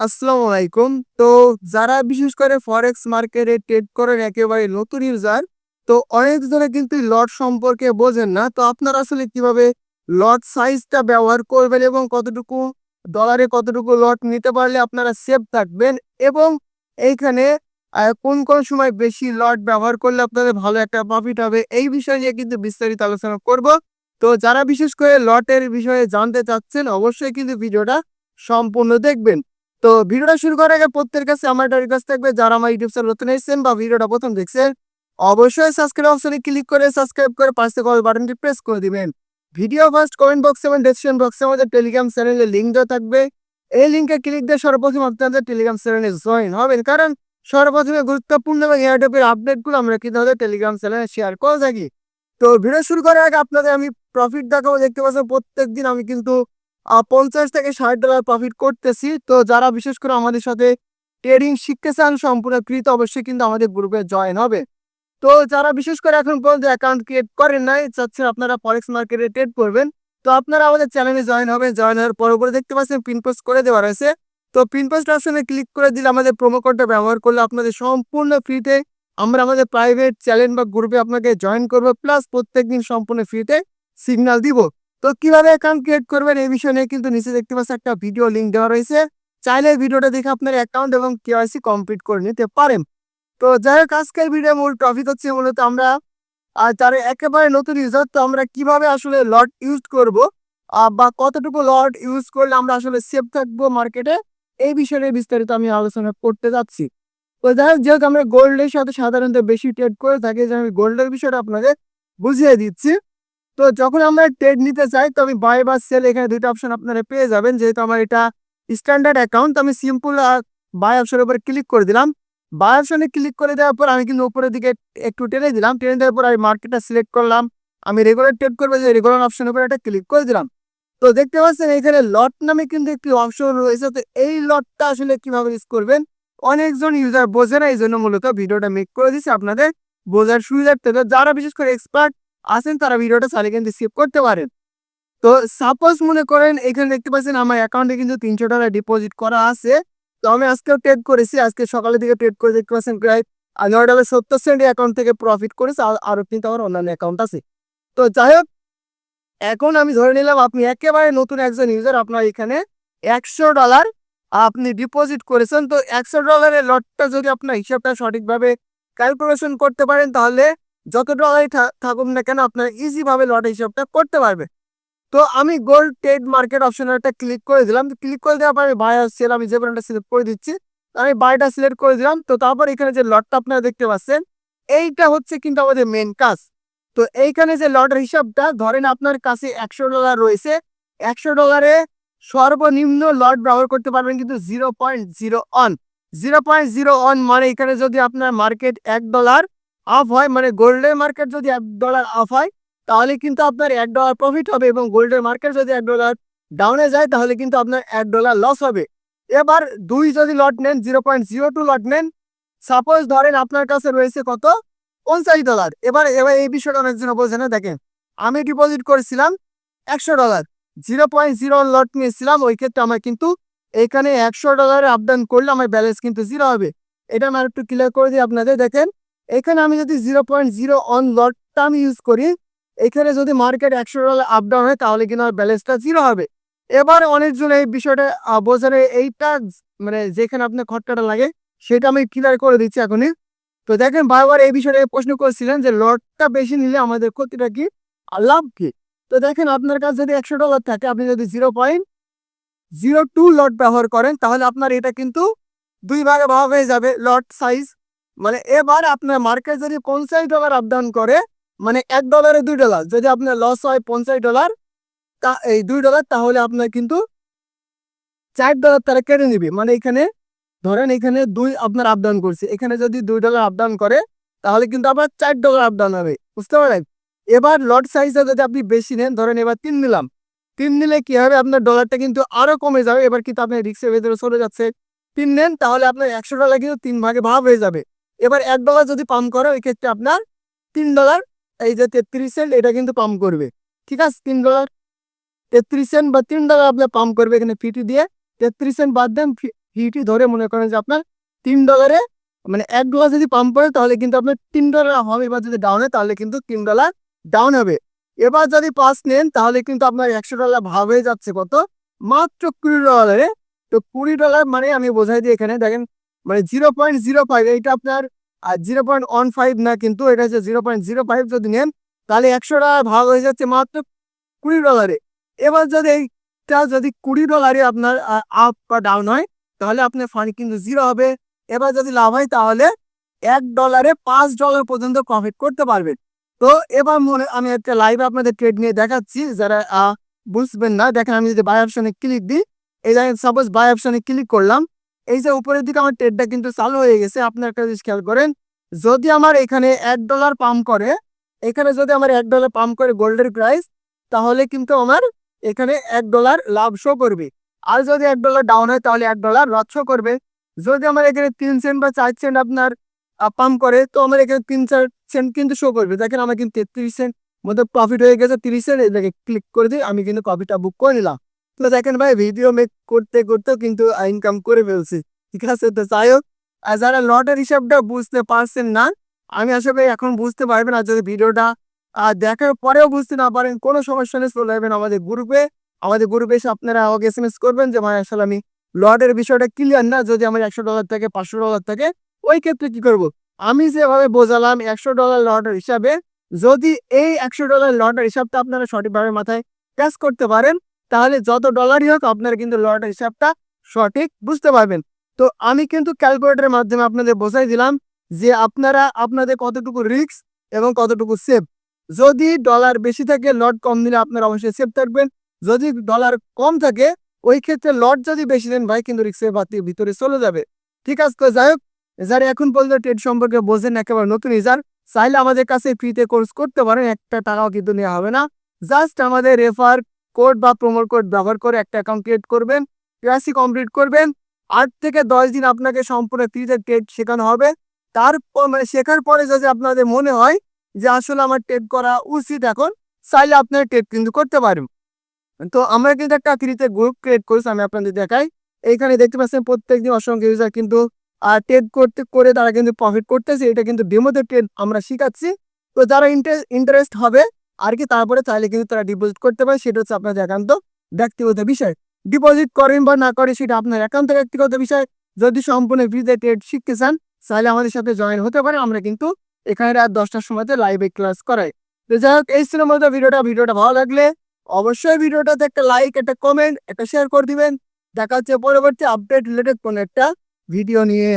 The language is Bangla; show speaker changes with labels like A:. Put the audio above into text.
A: আসসালামু আলাইকুম। তো যারা বিশেষ করে ফরেক্স মার্কেটে ট্রেড করেন একেবারে নতুন ইউজার তো অনেক জনে কিন্তু লট সম্পর্কে বোঝেন না। তো আপনারা আসলে কীভাবে লট সাইজটা ব্যবহার করবেন এবং কতটুকু ডলারে কতটুকু লট নিতে পারলে আপনারা সেফ থাকবেন এবং এইখানে কোন কোন সময় বেশি লট ব্যবহার করলে আপনাদের ভালো একটা প্রফিট হবে এই বিষয় নিয়ে কিন্তু বিস্তারিত আলোচনা করব। তো যারা বিশেষ করে লটের বিষয়ে জানতে চাচ্ছেন, অবশ্যই কিন্তু ভিডিওটা সম্পূর্ণ দেখবেন। তো ভিডিওটা শুরু করার আগে প্রত্যেকের কাছে আমার একটা রিকোয়েস্ট থাকবে, যারা আমার ইউটিউব চ্যানেল নতুন এসেছেন বা ভিডিওটা প্রথম দেখছেন, অবশ্যই সাবস্ক্রাইব অপশনে ক্লিক করে সাবস্ক্রাইব করে পাশে কল বাটনটি প্রেস করে দিবেন। ভিডিও ফার্স্ট কমেন্ট বক্স এবং ডেসক্রিপশন বক্সে আমাদের টেলিগ্রাম চ্যানেলের লিঙ্ক দেওয়া থাকবে। এই লিঙ্কে ক্লিক দিয়ে সর্বপ্রথম আপনাদের টেলিগ্রাম চ্যানেলে জয়েন হবেন। কারণ সর্বপ্রথমে গুরুত্বপূর্ণ এবং এয়ারটেপের আপডেটগুলো আমরা কিন্তু আমাদের টেলিগ্রাম চ্যানেলে শেয়ার করে থাকি। তো ভিডিও শুরু করার আগে আপনাদের আমি প্রফিট দেখাবো। দেখতে পাচ্ছেন প্রত্যেক দিন আমি কিন্তু পঞ্চাশ থেকে ষাট ডলার প্রফিট করতেছি। তো যারা বিশেষ করে আমাদের সাথে ট্রেডিং শিখতে চান সম্পূর্ণ কৃত অবশ্যই কিন্তু আমাদের গ্রুপে জয়েন হবে। তো যারা বিশেষ করে এখন পর্যন্ত অ্যাকাউন্ট ক্রিয়েট করেন নাই, চাচ্ছেন আপনারা ফরেক্স মার্কেটে ট্রেড করবেন। তো আপনারা আমাদের চ্যানেলে জয়েন হবেন। জয়েন হওয়ার পর উপরে দেখতে পাচ্ছেন পিন পোস্ট করে দেওয়া রয়েছে। তো পিন পোস্ট অপশনে ক্লিক করে দিলে আমাদের প্রোমো কোডটা ব্যবহার করলে আপনাদের সম্পূর্ণ ফ্রিতে আমরা আমাদের প্রাইভেট চ্যানেল বা গ্রুপে আপনাকে জয়েন করব। প্লাস প্রত্যেকদিন সম্পূর্ণ ফ্রিতে সিগন্যাল দিব। তো কীভাবে অ্যাকাউন্ট ক্রিয়েট করবেন এই বিষয় নিয়ে কিন্তু নিচে দেখতে পাচ্ছেন একটা ভিডিও লিঙ্ক দেওয়া রয়েছে। চাইলে ভিডিওটা দেখে আপনার অ্যাকাউন্ট এবং কেওয়াইসি কমপ্লিট করে নিতে পারেন। তো যাই হোক, আজকের ভিডিও মূল টপিক হচ্ছে মূলত আমরা আর যারা একেবারে নতুন ইউজার তো আমরা কীভাবে আসলে লট ইউজ করব বা কতটুকু লট ইউজ করলে আমরা আসলে সেফ থাকব মার্কেটে এই বিষয়ে বিস্তারিত আমি আলোচনা করতে যাচ্ছি। তো যাই হোক, যেহেতু আমরা গোল্ডের সাথে সাধারণত বেশি ট্রেড করে থাকি যে আমি গোল্ডের বিষয়টা আপনাদের বুঝিয়ে দিচ্ছি। তো যখন আমরা ট্রেড নিতে চাই, তো আমি বাই বা সেল এখানে দুইটা অপশন আপনারা পেয়ে যাবেন। যেহেতু আমার এটা স্ট্যান্ডার্ড অ্যাকাউন্ট আমি সিম্পল বাই অপশনের উপরে ক্লিক করে দিলাম। বাই অপশনে ক্লিক করে দেওয়ার পর আমি কিন্তু উপরের দিকে একটু টেনে দিলাম। টেনে দেওয়ার পর আমি মার্কেটটা সিলেক্ট করলাম। আমি রেগুলার ট্রেড করব, যে রেগুলার অপশনের উপরে একটা ক্লিক করে দিলাম। তো দেখতে পাচ্ছেন, এখানে লট নামে কিন্তু একটি অপশন রয়েছে। তো এই লটটা আসলে কীভাবে ইউজ করবেন? অনেকজন ইউজার বোঝে না এই জন্য মূলত ভিডিওটা মেক করে দিচ্ছি আপনাদের বোঝার সুবিধার্থে। তো যারা বিশেষ করে এক্সপার্ট আছেন, তারা ভিডিওটা চালিয়ে কিন্তু সেভ করতে পারেন। তো সাপোজ মনে করেন, এখানে দেখতে পাচ্ছেন আমার অ্যাকাউন্টে কিন্তু তিনশো টাকা ডিপোজিট করা আছে। তো আমি আজকেও ট্রেড করেছি, আজকে সকালের দিকে ট্রেড করে দেখতে পাচ্ছেন প্রায় নয় ডলার সত্তর সেন্ট অ্যাকাউন্ট থেকে প্রফিট করেছে, আর আরও কিন্তু আমার অন্যান্য অ্যাকাউন্ট আছে। তো যাই হোক, এখন আমি ধরে নিলাম আপনি একেবারে নতুন একজন ইউজার আপনার এখানে একশো ডলার আপনি ডিপোজিট করেছেন। তো একশো ডলারের লটটা যদি আপনার হিসাবটা সঠিকভাবে ক্যালকুলেশন করতে পারেন, তাহলে যত ডলারই থাকুক না কেন আপনার ইজিভাবে লট হিসাবটা করতে পারবে। তো আমি গোল্ড ট্রেড মার্কেট অপশনে একটা ক্লিক করে দিলাম। ক্লিক করে দেওয়ার পরে বাই আর সেল আমি যে ব্র্যান্ডটা সিলেক্ট করে দিচ্ছি, আমি বাইটা সিলেক্ট করে দিলাম। তো তারপর এখানে যে লটটা আপনারা দেখতে পাচ্ছেন, এইটা হচ্ছে কিন্তু আমাদের মেন কাজ। তো এইখানে যে লটের হিসাবটা, ধরেন আপনার কাছে একশো ডলার রয়েছে। একশো ডলারে সর্বনিম্ন লট ব্যবহার করতে পারবেন কিন্তু zero point zero one zero point zero one মানে এখানে যদি আপনার মার্কেট এক ডলার অফ হয় মানে গোল্ডের মার্কেট যদি এক ডলার অফ হয়, তাহলে কিন্তু আপনার এক ডলার প্রফিট হবে এবং গোল্ডের মার্কেট যদি এক ডলার ডাউনে যায়, তাহলে কিন্তু আপনার এক ডলার লস হবে। এবার দুই যদি লট নেন zero point zero two lot নেন সাপোজ ধরেন আপনার কাছে রয়েছে কত? পঞ্চাশ ডলার এবার এবার এই বিষয়টা অনেকজন বোঝে না, দেখেন, আমি ডিপোজিট করেছিলাম একশো dollar zero point zero lot নিয়েছিলাম, ওই ক্ষেত্রে আমার কিন্তু এখানে একশো ডলারে আপডাউন করলে আমার ব্যালেন্স কিন্তু জিরো হবে। এটা আমার একটু ক্লিয়ার করে দিই আপনাদের, দেখেন এখানে আমি যদি জিরো পয়েন্ট জিরো অন লটটা আমি ইউজ করি, এখানে যদি মার্কেট একশো ডলার আপ ডাউন হয়, তাহলে কিন্তু ব্যালেন্সটা জিরো হবে। এবার অনেকজন এই বিষয়টা বোঝার এইটা মানে যেখানে আপনার খরচাটা লাগে, সেটা আমি ক্লিয়ার করে দিচ্ছি এখনই। তো দেখেন, বারবার এই বিষয়ে প্রশ্ন করেছিলেন যে লটটা বেশি নিলে আমাদের ক্ষতিটা কি, আর লাভ কি? তো দেখেন, আপনার কাছে যদি একশো ডলার থাকে, আপনি যদি zero point zero two lot ব্যবহার করেন, তাহলে আপনার এটা কিন্তু দুই ভাগে ভাগ হয়ে যাবে লট সাইজ মানে এবার আপনার মার্কেট যদি পঞ্চাশ ডলার আপ ডাউন করে মানে এক ডলারে দুই ডলার যদি আপনার লস হয় পঞ্চাশ ডলার তা এই দুই ডলার তাহলে আপনার কিন্তু চার ডলার তারা কেটে নিবে। মানে এখানে ধরেন এখানে দুই আপনার আপ ডাউন করছে, এখানে যদি দুই ডলার আপ ডাউন করে, তাহলে কিন্তু আবার চার ডলার আপ ডাউন হবে। বুঝতে পারেন এবার লট সাইজটা যদি আপনি বেশি নেন, ধরেন এবার তিন নিলাম। তিন নিলে কি হবে? আপনার ডলারটা কিন্তু আরও কমে যাবে। এবার কিন্তু আপনি রিক্সের ভেতরে চলে যাচ্ছে। তিন নেন, তাহলে আপনার একশো ডলার কিন্তু তিন ভাগে ভাগ হয়ে যাবে। এবার এক ডলার যদি পাম্প করে, ওই ক্ষেত্রে আপনার তিন ডলার এই যে তেত্রিশ সেন্ট এটা কিন্তু পাম্প করবে। ঠিক আছে? তিন ডলার তেত্রিশ সেন্ট বা তিন ডলার আপনার পাম্প করবে এখানে ফিটি দিয়ে। তেত্রিশ সেন্ট বাদ দেন ফিটি ধরে মনে করেন যে আপনার তিন ডলারে মানে এক ডলার যদি পাম্প করে, তাহলে কিন্তু আপনার তিন ডলার হবে। এবার যদি ডাউন হয় তাহলে কিন্তু তিন ডলার ডাউন হবে। এবার যদি পাস নেন, তাহলে কিন্তু আপনার একশো ডলার ভাব হয়ে যাচ্ছে কত? মাত্র কুড়ি ডলারে তো কুড়ি ডলার মানে আমি বোঝাই দিই এখানে। দেখেন মানে জিরো পয়েন্ট জিরো ফাইভ এইটা আপনার জিরো পয়েন্ট ওয়ান ফাইভ না কিন্তু এটা হচ্ছে জিরো পয়েন্ট জিরো ফাইভ যদি নেন, তাহলে একশো ডলার ভাগ হয়ে যাচ্ছে মাত্র কুড়ি ডলারে এবার যদি এইটা যদি কুড়ি ডলারে আপনার আপ বা ডাউন হয়, তাহলে আপনার ফান্ড কিন্তু জিরো হবে। এবার যদি লাভ হয়, তাহলে এক ডলারে পাঁচ ডলার পর্যন্ত প্রফিট করতে পারবেন। তো এবার মনে, আমি একটা লাইভে আপনাদের ট্রেড নিয়ে দেখাচ্ছি, যারা বুঝবেন না, দেখেন আমি যদি বাই অপশনে ক্লিক দিই, এই দেখেন সাপোজ বাই অপশনে ক্লিক করলাম এই যে উপরের দিকে আমার ট্রেডটা কিন্তু চালু হয়ে গেছে আপনার একটা জিনিস খেয়াল করেন, যদি আমার এখানে এক ডলার পাম্প করে, এখানে যদি আমার এক ডলার পাম্প করে গোল্ডের প্রাইস তাহলে কিন্তু আমার এখানে এক ডলার লাভ শো করবে। আর যদি এক ডলার ডাউন হয়, তাহলে এক ডলার লস শো করবে। যদি আমার এখানে তিন সেন্ট বা চার সেন্ট আপনার পাম্প করে, তো আমার এখানে তিন চার সেন্ট কিন্তু শো করবে। দেখেন আমার কিন্তু তেত্রিশ সেন্ট মধ্যে প্রফিট হয়ে গেছে তিরিশ সেন্ট এটাকে ক্লিক করে দিই আমি কিন্তু কপিটা বুক করে নিলাম। তো দেখেন ভাই ভিডিও মেক করতে করতেও কিন্তু ইনকাম করে ফেলছি। ঠিক আছে? তো যাই হোক আর যারা লটের হিসাবটা বুঝতে পারছেন না আমি আসলে এখন বুঝতে পারবেন। আর যদি ভিডিওটা আহ, দেখার পরেও বুঝতে না পারেন কোনো সমস্যা নেই চলে যাবেন আমাদের গ্রুপে আমাদের গ্রুপে এসে আপনারা আমাকে এস এস করবেন যে ভাই আসলে আমি লটের বিষয়টা ক্লিয়ার না। যদি আমার একশো ডলার থাকে পাঁচশো ডলার থাকে ওই ক্ষেত্রে কি করব? আমি যেভাবে বোঝালাম একশো ডলার লটের হিসাবে যদি এই একশো ডলার লটের হিসাবটা আপনারা সঠিকভাবে মাথায় ক্যাশ করতে পারেন তাহলে যত ডলারই হোক, আপনারা কিন্তু লটের হিসাবটা সঠিক, বুঝতে পারবেন। তো আমি কিন্তু ক্যালকুলেটরের মাধ্যমে আপনাদের বোঝাই দিলাম যে আপনারা, আপনাদের কতটুকু রিস্ক এবং কতটুকু সেভ যদি ডলার বেশি থাকে লট কম দিলে আপনারা অবশ্যই সেভ থাকবেন। যদি ডলার কম থাকে, ওই ক্ষেত্রে লট যদি বেশি দেন, ভাই কিন্তু রিক্সের বাতির ভিতরে চলে যাবে। ঠিক আছে যাই হোক যারা এখন পর্যন্ত ট্রেড সম্পর্কে বোঝেন একেবারে নতুন ইজার চাইলে আমাদের কাছে ফ্রিতে কোর্স করতে পারেন, একটা টাকাও কিন্তু নেওয়া হবে না। জাস্ট আমাদের রেফার কোড বা প্রোমো কোড ব্যবহার করে একটা অ্যাকাউন্ট ক্রিয়েট করবেন কেওয়াইসি কমপ্লিট করবেন, আট থেকে দশ দিন আপনাকে সম্পূর্ণ ফ্রিতে ট্রেড শেখানো হবে। তারপর মানে শেখার পরে যদি আপনাদের মনে হয় যে আসলে আমার ট্রেড করা উচিত এখন, চাইলে আপনারা ট্রেড কিন্তু করতে পারেন। তো আমরা কিন্তু একটা ফ্রিতে গ্রুপ ক্রিয়েট করেছি, আমি আপনাদের দেখাই। এইখানে দেখতে পাচ্ছেন প্রত্যেকদিন অসংখ্য ইউজার কিন্তু ট্রেড করতে, করে তারা কিন্তু প্রফিট করতেছে। এটা কিন্তু ডেমোতে ট্রেড আমরা শিখাচ্ছি। তো যারা ইন্টারেস্ট হবে আর কি তারপরে চাইলে কিন্তু তারা ডিপোজিট করতে পারে, সেটা হচ্ছে আপনাদের একান্ত ব্যক্তিগত বিষয়। ডিপোজিট করেন বা না করে সেটা আপনার একান্ত ব্যক্তিগত বিষয়। যদি সম্পূর্ণ ফ্রিতে ট্রেড শিখতে চান চাইলে আমাদের সাথে জয়েন হতে পারে। আমরা কিন্তু এখানে রাত দশটার সময়তে লাইভে ক্লাস করাই। তো যাই হোক, এই মতো ভিডিওটা। ভিডিওটা ভালো লাগলে অবশ্যই ভিডিওটাতে একটা লাইক একটা কমেন্ট একটা শেয়ার করে দিবেন। দেখা হচ্ছে পরবর্তী আপডেট রিলেটেড কোনো একটা ভিডিও নিয়ে।